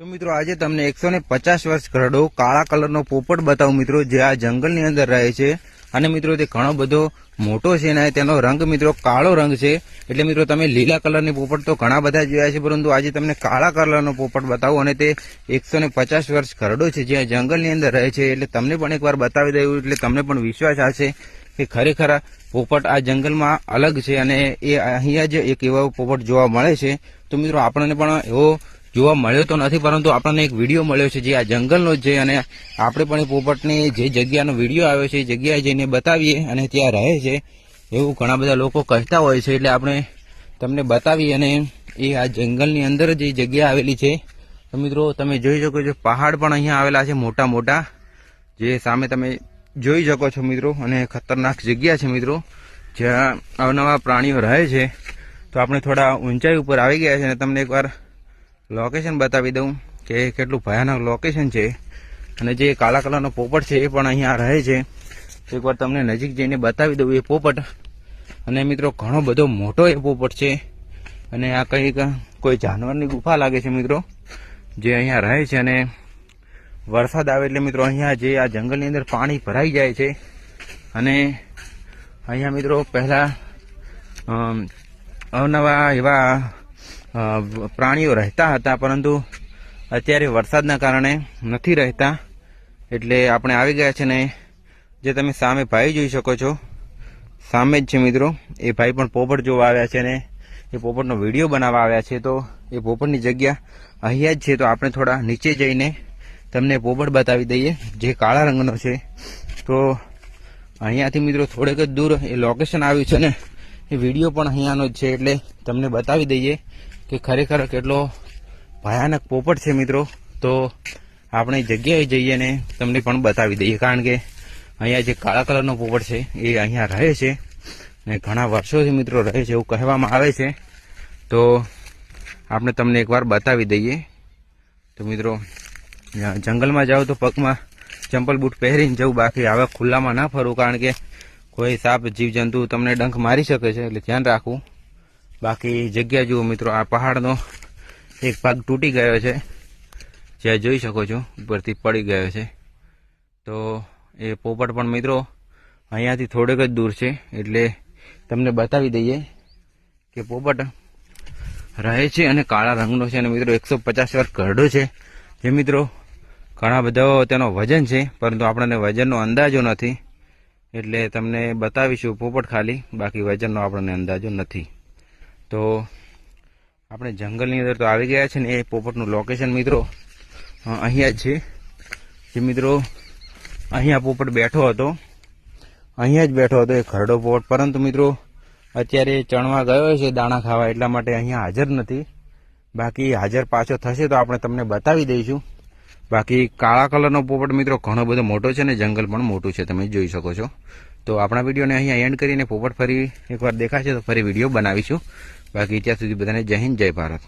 તો મિત્રો, આજે તમને એકસો ને પચાસ વર્ષ ઘરડો કાળા કલરનો પોપટ બતાવું મિત્રો, જે આ જંગલની અંદર રહે છે. અને મિત્રો, તે ઘણો બધો મોટો છે અને તેનો રંગ મિત્રો કાળો રંગ છે. એટલે મિત્રો, તમે લીલા કલરની પોપટ તો ઘણા બધા જોયા છે, પરંતુ આજે તમને કાળા કલરનો પોપટ બતાવું અને તે એકસો ને પચાસ વર્ષ ઘરડો છે, જે આ જંગલની અંદર રહે છે. એટલે તમને પણ એકવાર બતાવી દઉં, એટલે તમને પણ વિશ્વાસ આવશે કે ખરેખર પોપટ આ જંગલમાં અલગ છે અને એ અહીંયા જ એક એવો પોપટ જોવા મળે છે. તો મિત્રો, આપણને પણ એવો જોવા મળ્યો તો નથી, પરંતુ આપણને એક વીડિયો મળ્યો છે જે આ જંગલનો જ છે અને આપણે પણ એ પોપટની જે જગ્યાનો વીડિયો આવ્યો છે એ જગ્યાએ જઈને બતાવીએ અને ત્યાં રહે છે. એવું ઘણા બધા લોકો કહેતા હોય છે, એટલે આપણે તમને બતાવીએ અને એ આ જંગલની અંદર જ જગ્યા આવેલી છે. તો મિત્રો, તમે જોઈ શકો છો, પહાડ પણ અહીંયા આવેલા છે, મોટા મોટા. જે સામે તમે જોઈ શકો છો મિત્રો, અને ખતરનાક જગ્યા છે મિત્રો, જ્યાં અવનવા પ્રાણીઓ રહે છે. તો આપણે થોડા ઊંચાઈ ઉપર આવી ગયા છે અને તમને એકવાર લોકેશન બતાવી દઉં કે કેટલું ભયાનક લોકેશન છે અને જે કાળા કલરનો પોપટ છે એ પણ અહીંયા રહે છે. એકવાર તમને નજીક જઈને બતાવી દઉં એ પોપટ. અને મિત્રો, ઘણો બધો મોટો એ પોપટ છે. અને આ કંઈક કોઈ જાનવરની ગુફા લાગે છે મિત્રો, જે અહીંયા રહે છે અને વરસાદ આવે એટલે મિત્રો અહીંયા જે આ જંગલની અંદર પાણી ભરાઈ જાય છે. અને અહીંયા મિત્રો પહેલાં અવનવા એવા પ્રાણીઓ રહેતા હતા, પરંતુ અત્યારે વરસાદના કારણે નથી રહેતા. એટલે આપણે આવી ગયા છે ને, જે તમે સામે ભાઈ જોઈ શકો છો. સામે જ છે મિત્રો, એ ભાઈ પણ પોપટ જોવા આવ્યા છે ને, એ પોપટનો વીડિયો બનાવવા આવ્યા છે. તો એ પોપટની જગ્યા અહીંયા જ છે, તો આપણે થોડા નીચે જઈને તમને પોપટ બતાવી દઈએ, જે કાળા રંગનો છે. તો અહીંયાથી મિત્રો થોડેક જ દૂર એ લોકેશન આવ્યું છે ને, એ વીડિયો પણ અહીંયાનો જ છે, એટલે તમને બતાવી દઈએ કે ખરેખર કેટલો ભયાનક પોપટ છે મિત્રો. તો આપણે જગ્યાએ જઈએ ને તમને પણ બતાવી દઈએ. કારણ કે અહીંયા જે કાળા કલરનો પોપટ છે એ અહીંયા રહે છે ને ઘણા વર્ષોથી મિત્રો રહે છે એવું કહેવામાં આવે છે. તો આપણે તમને એકવાર બતાવી દઈએ. તો મિત્રો જંગલમાં જાઓ તો પગમાં ચંપલ બૂટ પહેરીને જવું, બાકી હવે ખુલ્લામાં ના ફરવું કારણ કે કોઈ સાપ, જીવજંતુ તમને ડંખ મારી શકે છે, એટલે ધ્યાન રાખવું. બાકી જગ્યા જુઓ મિત્રો, આ પહાડનો એક ભાગ તૂટી ગયો છે. જ્યાં જોઈ શકો છો, ઉપરથી પડી ગયો છે. તો એ પોપટ પણ મિત્રો અહીંયાથી થોડેક જ દૂર છે, એટલે તમને બતાવી દઈએ કે પોપટ રહે છે અને કાળા રંગનો છે અને મિત્રો એકસો પચાસ વર્ષ ઘરડો છે. જે મિત્રો ઘણા બધા તેનો વજન છે, પરંતુ આપણને વજનનો અંદાજો નથી. એટલે તમને બતાવીશું પોપટ ખાલી, બાકી વજનનો આપણને અંદાજો નથી. તો આપણે જંગલની અંદર તો આવી ગયા છે ને એ પોપટનું લોકેશન મિત્રો. અહીંયા જ છે. જે મિત્રો અહીંયા પોપટ બેઠો હતો. અહીંયા જ બેઠો હતો એ ખરડો પોપટ. પરંતુ મિત્રો અત્યારે ચણવા ગયો છે દાણા ખાવા એટલા માટે અહીંયા હાજર નથી. બાકી હાજર પાછો થશે તો આપણે તમને બતાવી દઈશું. બાકી કાળા કલરનો પોપટ મિત્રો ઘણો બધો મોટો છે ને જંગલ પણ મોટું છે. તમે જોઈ શકો છો. તો આપણા વિડીયોને અહીંયા એન્ડ કરીને પોપટ ફરી એકવાર દેખાશે તો ફરી વીડિયો બનાવીશું. બાકી ત્યાં સુધી બધાને જય હિન્દ, જય ભારત.